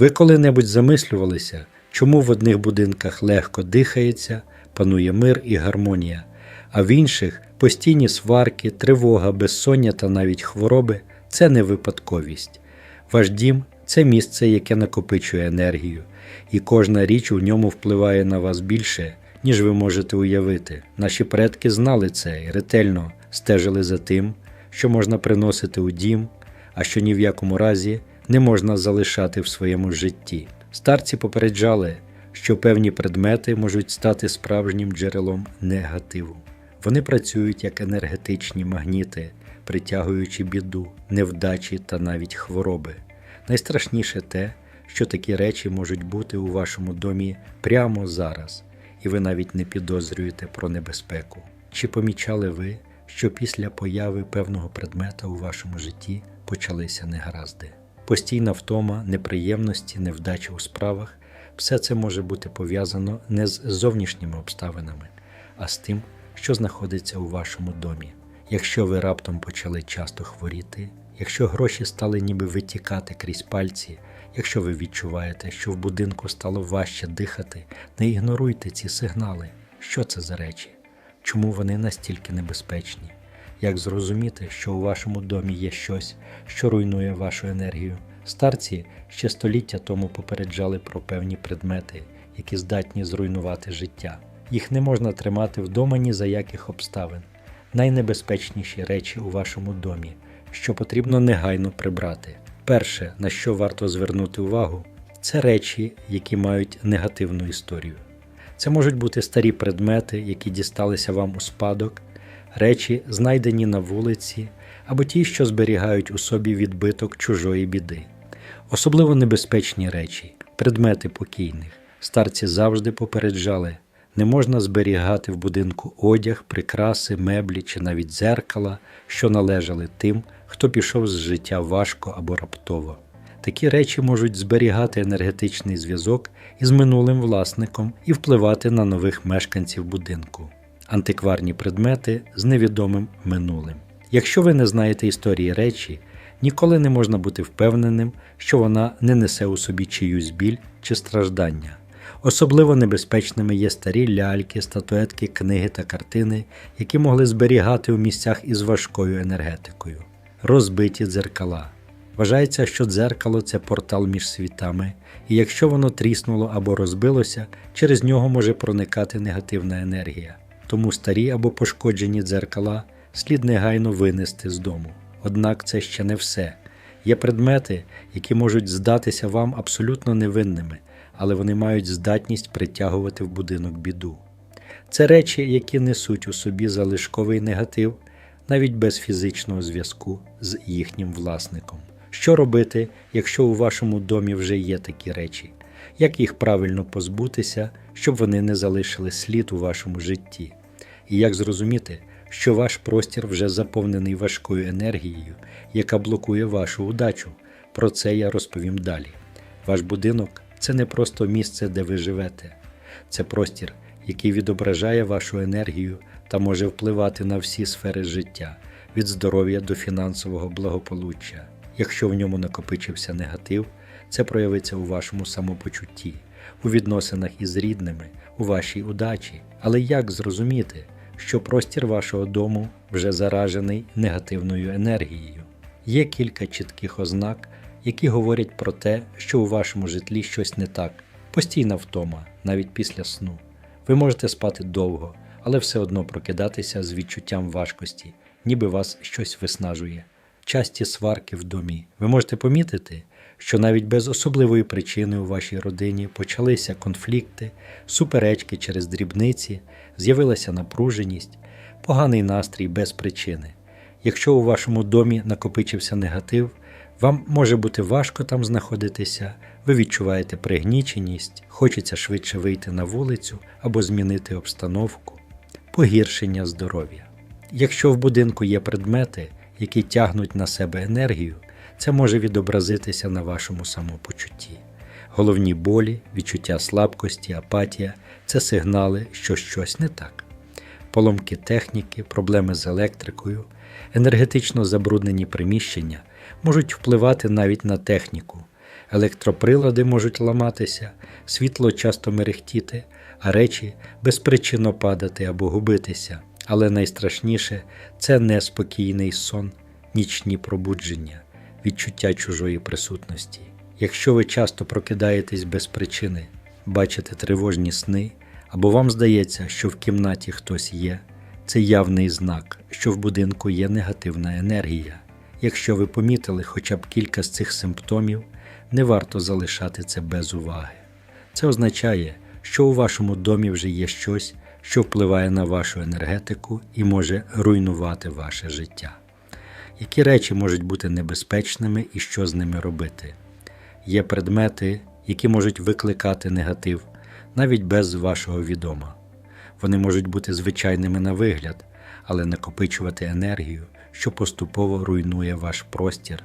Ви коли-небудь замислювалися, чому в одних будинках легко дихається, панує мир і гармонія, а в інших постійні сварки, тривога, безсоння та навіть хвороби це не випадковість. Ваш дім це місце, яке накопичує енергію, і кожна річ у ньому впливає на вас більше, ніж ви можете уявити. Наші предки знали це і ретельно стежили за тим, що можна приносити у дім, а що ні в якому разі не можна залишати в своєму житті. Старці попереджали, що певні предмети можуть стати справжнім джерелом негативу. Вони працюють як енергетичні магніти, притягуючи біду, невдачі та навіть хвороби. Найстрашніше те, що такі речі можуть бути у вашому домі прямо зараз, і ви навіть не підозрюєте про небезпеку. Чи помічали ви, що після появи певного предмета у вашому житті почалися негаразди? Постійна втома, неприємності, невдачі у справах все це може бути пов'язано не з зовнішніми обставинами, а з тим, що знаходиться у вашому домі. Якщо ви раптом почали часто хворіти, якщо гроші стали ніби витікати крізь пальці, якщо ви відчуваєте, що в будинку стало важче дихати, не ігноруйте ці сигнали. Що це за речі? Чому вони настільки небезпечні? Як зрозуміти, що у вашому домі є щось, що руйнує вашу енергію? Старці ще століття тому попереджали про певні предмети, які здатні зруйнувати життя. Їх не можна тримати вдома ні за яких обставин. Найнебезпечніші речі у вашому домі, що потрібно негайно прибрати. Перше, на що варто звернути увагу, це речі, які мають негативну історію. Це можуть бути старі предмети, які дісталися вам у спадок, речі, знайдені на вулиці, або ті, що зберігають у собі відбиток чужої біди. Особливо небезпечні речі, предмети покійних. Старці завжди попереджали, не можна зберігати в будинку одяг, прикраси, меблі чи навіть дзеркала, що належали тим, хто пішов з життя важко або раптово. Такі речі можуть зберігати енергетичний зв'язок із минулим власником і впливати на нових мешканців будинку. Антикварні предмети з невідомим минулим. Якщо ви не знаєте історії речі, ніколи не можна бути впевненим, що вона не несе у собі чиюсь біль чи страждання. Особливо небезпечними є старі ляльки, статуетки, книги та картини, які могли зберігати у місцях із важкою енергетикою. Розбиті дзеркала. Вважається, що дзеркало це портал між світами, і якщо воно тріснуло або розбилося, через нього може проникати негативна енергія. Тому старі або пошкоджені дзеркала слід негайно винести з дому. Однак це ще не все. Є предмети, які можуть здатися вам абсолютно невинними, але вони мають здатність притягувати в будинок біду. Це речі, які несуть у собі залишковий негатив, навіть без фізичного зв'язку з їхнім власником. Що робити, якщо у вашому домі вже є такі речі? Як їх правильно позбутися, щоб вони не залишили слід у вашому житті? І як зрозуміти, що ваш простір вже заповнений важкою енергією, яка блокує вашу удачу? Про це я розповім далі. Ваш будинок це не просто місце, де ви живете, це простір, який відображає вашу енергію та може впливати на всі сфери життя, від здоров'я до фінансового благополуччя. Якщо в ньому накопичився негатив, це проявиться у вашому самопочутті, у відносинах із рідними, у вашій удачі. Але як зрозуміти, що простір вашого дому вже заражений негативною енергією? Є кілька чітких ознак, які говорять про те, що у вашому житлі щось не так, постійна втома, навіть після сну. Ви можете спати довго, але все одно прокидатися з відчуттям важкості, ніби вас щось виснажує. Часті сварки в домі. Ви можете помітити, що навіть без особливої причини у вашій родині почалися конфлікти, суперечки через дрібниці, з'явилася напруженість, поганий настрій без причини. Якщо у вашому домі накопичився негатив, вам може бути важко там знаходитися, ви відчуваєте пригніченість, хочеться швидше вийти на вулицю або змінити обстановку, погіршення здоров'я. Якщо в будинку є предмети, які тягнуть на себе енергію, це може відобразитися на вашому самопочутті. Головні болі, відчуття слабкості, апатія це сигнали, що щось не так. Поломки техніки, проблеми з електрикою, енергетично забруднені приміщення можуть впливати навіть на техніку. Електроприлади можуть ламатися, світло часто мерехтіти, а речі безпричинно падати або губитися. Але найстрашніше це неспокійний сон, нічні пробудження, відчуття чужої присутності. Якщо ви часто прокидаєтесь без причини, бачите тривожні сни, або вам здається, що в кімнаті хтось є, це явний знак, що в будинку є негативна енергія. Якщо ви помітили хоча б кілька з цих симптомів, не варто залишати це без уваги. Це означає, що у вашому домі вже є щось, що впливає на вашу енергетику і може руйнувати ваше життя. Які речі можуть бути небезпечними і що з ними робити? Є предмети, які можуть викликати негатив навіть без вашого відома. Вони можуть бути звичайними на вигляд, але накопичувати енергію, що поступово руйнує ваш простір,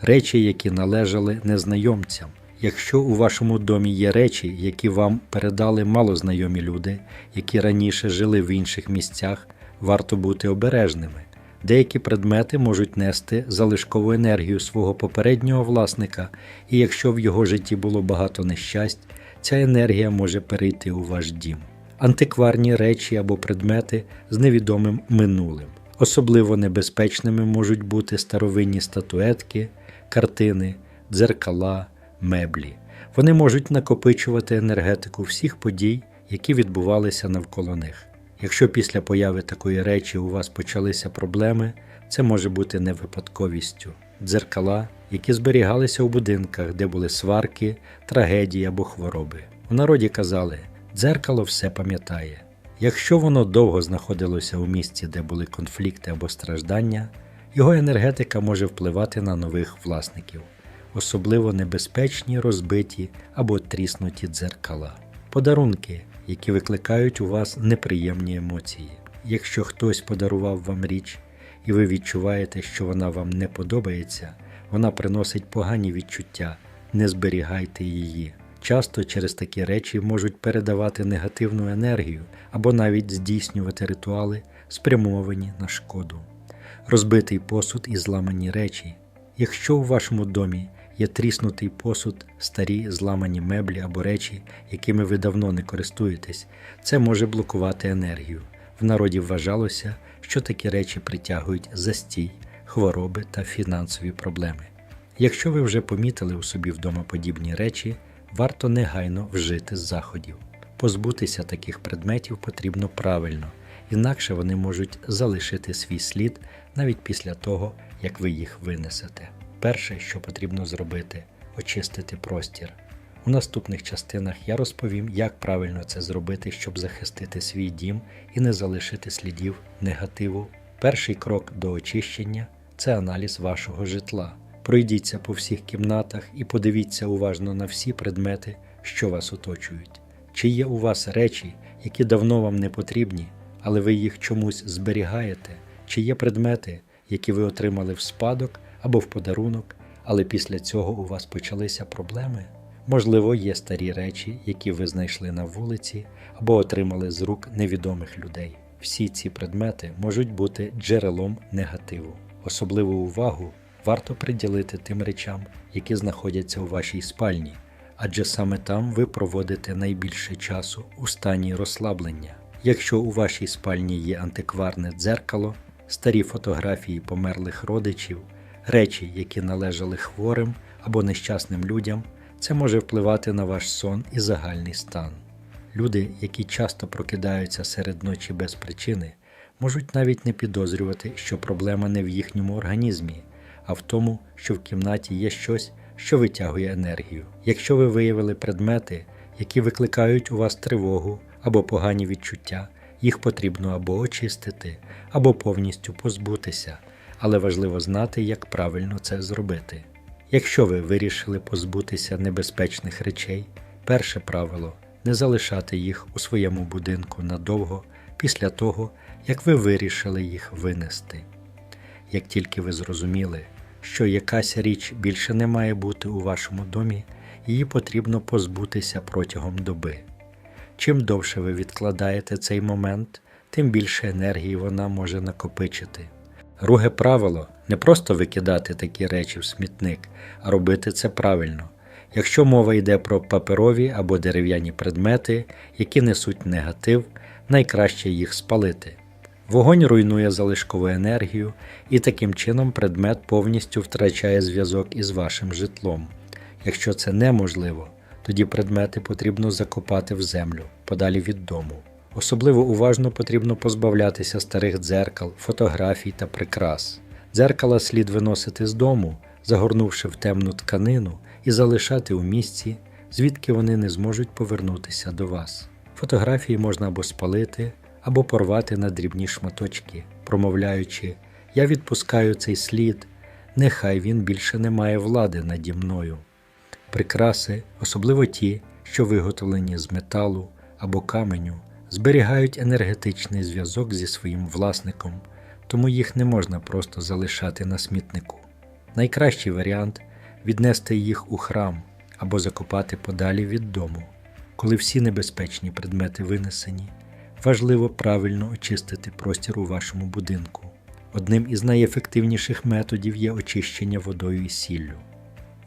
речі, які належали незнайомцям. Якщо у вашому домі є речі, які вам передали малознайомі люди, які раніше жили в інших місцях, варто бути обережними. Деякі предмети можуть нести залишкову енергію свого попереднього власника, і якщо в його житті було багато нещасть, ця енергія може перейти у ваш дім. Антикварні речі або предмети з невідомим минулим. Особливо небезпечними можуть бути старовинні статуетки, картини, дзеркала, меблі. Вони можуть накопичувати енергетику всіх подій, які відбувалися навколо них. Якщо після появи такої речі у вас почалися проблеми, це може бути не випадковістю. Дзеркала, які зберігалися у будинках, де були сварки, трагедії або хвороби. У народі казали, дзеркало все пам'ятає. Якщо воно довго знаходилося у місці, де були конфлікти або страждання, його енергетика може впливати на нових власників, особливо небезпечні, розбиті або тріснуті дзеркала. Подарунки, які викликають у вас неприємні емоції. Якщо хтось подарував вам річ, і ви відчуваєте, що вона вам не подобається, вона приносить погані відчуття, не зберігайте її. Часто через такі речі можуть передавати негативну енергію або навіть здійснювати ритуали, спрямовані на шкоду. Розбитий посуд і зламані речі. Якщо у вашому домі є тріснутий посуд, старі зламані меблі або речі, якими ви давно не користуєтесь, це може блокувати енергію. В народі вважалося, що такі речі притягують застій, хвороби та фінансові проблеми. Якщо ви вже помітили у собі вдома подібні речі, варто негайно вжити заходів. Позбутися таких предметів потрібно правильно, інакше вони можуть залишити свій слід навіть після того, як ви їх винесете. Перше, що потрібно зробити очистити простір. У наступних частинах я розповім, як правильно це зробити, щоб захистити свій дім і не залишити слідів негативу. Перший крок до очищення це аналіз вашого житла. Пройдіться по всіх кімнатах і подивіться уважно на всі предмети, що вас оточують. Чи є у вас речі, які давно вам не потрібні, але ви їх чомусь зберігаєте, чи є предмети, які ви отримали в спадок або в подарунок, але після цього у вас почалися проблеми? Можливо, є старі речі, які ви знайшли на вулиці або отримали з рук невідомих людей. Всі ці предмети можуть бути джерелом негативу. Особливу увагу варто приділити тим речам, які знаходяться у вашій спальні, адже саме там ви проводите найбільше часу у стані розслаблення. Якщо у вашій спальні є антикварне дзеркало, старі фотографії померлих родичів, речі, які належали хворим або нещасним людям, це може впливати на ваш сон і загальний стан. Люди, які часто прокидаються серед ночі без причини, можуть навіть не підозрювати, що проблема не в їхньому організмі, а в тому, що в кімнаті є щось, що витягує енергію. Якщо ви виявили предмети, які викликають у вас тривогу або погані відчуття, їх потрібно або очистити, або повністю позбутися, але важливо знати, як правильно це зробити. Якщо ви вирішили позбутися небезпечних речей, перше правило не залишати їх у своєму будинку надовго після того, як ви вирішили їх винести. Як тільки ви зрозуміли, що якась річ більше не має бути у вашому домі, її потрібно позбутися протягом доби. Чим довше ви відкладаєте цей момент, тим більше енергії вона може накопичити. Друге правило не просто викидати такі речі в смітник, а робити це правильно. Якщо мова йде про паперові або дерев'яні предмети, які несуть негатив, найкраще їх спалити. Вогонь руйнує залишкову енергію, і таким чином предмет повністю втрачає зв'язок із вашим житлом. Якщо це неможливо, тоді предмети потрібно закопати в землю подалі від дому. Особливо уважно потрібно позбавлятися старих дзеркал, фотографій та прикрас. Дзеркала слід виносити з дому, загорнувши в темну тканину, і залишати у місці, звідки вони не зможуть повернутися до вас. Фотографії можна або спалити, або порвати на дрібні шматочки, промовляючи Я відпускаю цей слід, нехай він більше не має влади наді мною. Прикраси, особливо ті, що виготовлені з металу або каменю, зберігають енергетичний зв'язок зі своїм власником, тому їх не можна просто залишати на смітнику. Найкращий варіант віднести їх у храм або закопати подалі від дому. Коли всі небезпечні предмети винесені, важливо правильно очистити простір у вашому будинку. Одним із найефективніших методів є очищення водою і сіллю.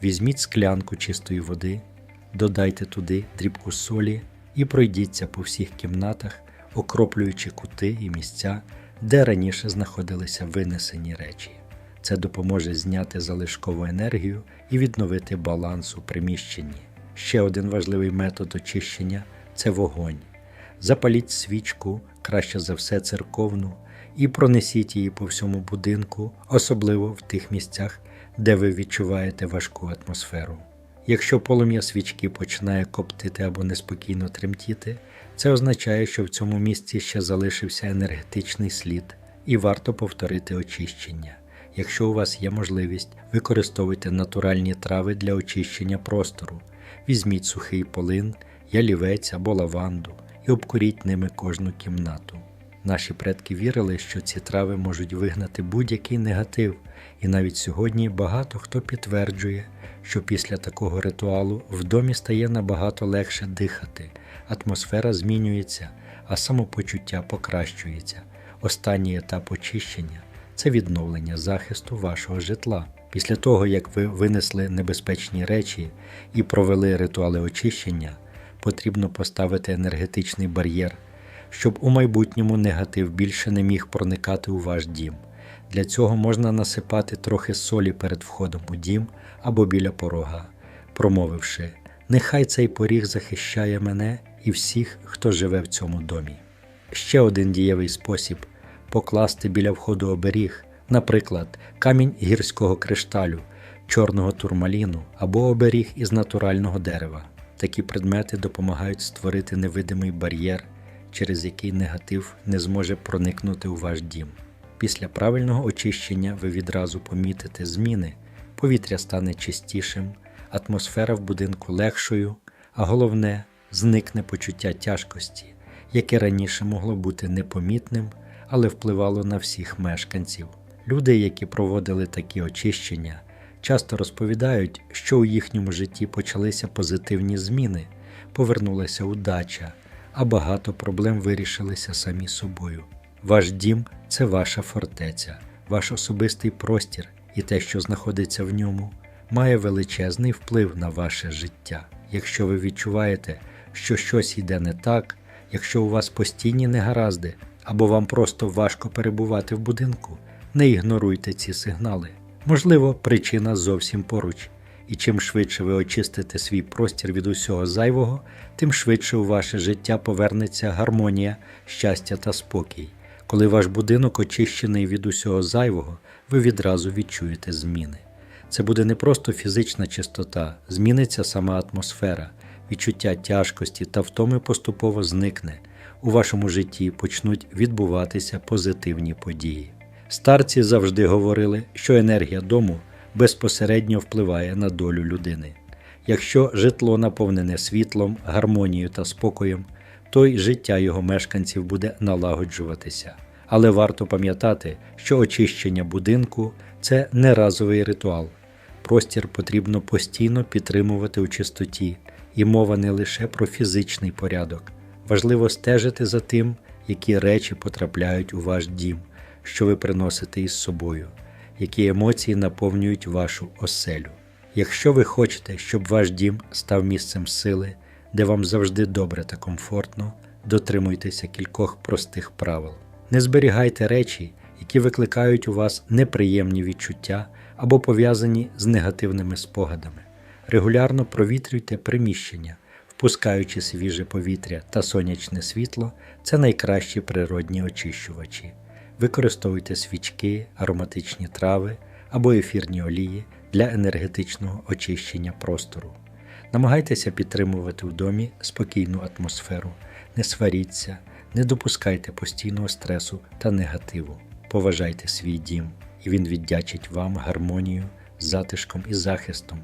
Візьміть склянку чистої води, додайте туди дрібку солі і пройдіться по всіх кімнатах, окроплюючи кути і місця, де раніше знаходилися винесені речі. Це допоможе зняти залишкову енергію і відновити баланс у приміщенні. Ще один важливий метод очищення це вогонь. Запаліть свічку, краще за все церковну, і пронесіть її по всьому будинку, особливо в тих місцях, де ви відчуваєте важку атмосферу. Якщо полум'я свічки починає коптити або неспокійно тремтіти, це означає, що в цьому місці ще залишився енергетичний слід, і варто повторити очищення. Якщо у вас є можливість, використовуйте натуральні трави для очищення простору. Візьміть сухий полин, ялівець або лаванду і обкуріть ними кожну кімнату. Наші предки вірили, що ці трави можуть вигнати будь-який негатив, і навіть сьогодні багато хто підтверджує, що після такого ритуалу в домі стає набагато легше дихати, атмосфера змінюється, а самопочуття покращується. Останній етап очищення це відновлення захисту вашого житла. Після того, як ви винесли небезпечні речі і провели ритуали очищення, потрібно поставити енергетичний бар'єр, щоб у майбутньому негатив більше не міг проникати у ваш дім. Для цього можна насипати трохи солі перед входом у дім або біля порога, промовивши: Нехай цей поріг захищає мене і всіх, хто живе в цьому домі. Ще один дієвий спосіб покласти біля входу оберіг, наприклад, камінь гірського кришталю, чорного турмаліну або оберіг із натурального дерева. Такі предмети допомагають створити невидимий бар'єр, через який негатив не зможе проникнути у ваш дім. Після правильного очищення ви відразу помітите зміни, повітря стане чистішим, атмосфера в будинку легшою, а головне, зникне почуття тяжкості, яке раніше могло бути непомітним, але впливало на всіх мешканців. Люди, які проводили такі очищення, часто розповідають, що у їхньому житті почалися позитивні зміни, повернулася удача, а багато проблем вирішилися самі собою. Ваш дім це ваша фортеця, ваш особистий простір і те, що знаходиться в ньому, має величезний вплив на ваше життя. Якщо ви відчуваєте, що щось йде не так, якщо у вас постійні негаразди, або вам просто важко перебувати в будинку, не ігноруйте ці сигнали. Можливо, причина зовсім поруч, і чим швидше ви очистите свій простір від усього зайвого, тим швидше у ваше життя повернеться гармонія, щастя та спокій. Коли ваш будинок очищений від усього зайвого, ви відразу відчуєте зміни. Це буде не просто фізична чистота, зміниться сама атмосфера, відчуття тяжкості та втоми поступово зникне. У вашому житті почнуть відбуватися позитивні події. Старці завжди говорили, що енергія дому безпосередньо впливає на долю людини. Якщо житло наповнене світлом, гармонією та спокоєм, то й життя його мешканців буде налагоджуватися. Але варто пам'ятати, що очищення будинку це не разовий ритуал. Простір потрібно постійно підтримувати у чистоті, і мова не лише про фізичний порядок. Важливо стежити за тим, які речі потрапляють у ваш дім, що ви приносите із собою, які емоції наповнюють вашу оселю. Якщо ви хочете, щоб ваш дім став місцем сили, де вам завжди добре та комфортно, дотримуйтеся кількох простих правил. Не зберігайте речі, які викликають у вас неприємні відчуття або пов'язані з негативними спогадами. Регулярно провітрюйте приміщення, впускаючи свіже повітря та сонячне світло це найкращі природні очищувачі. Використовуйте свічки, ароматичні трави або ефірні олії для енергетичного очищення простору. Намагайтеся підтримувати в домі спокійну атмосферу, не сваріться, не допускайте постійного стресу та негативу. Поважайте свій дім, і він віддячить вам гармонію, затишком і захистом.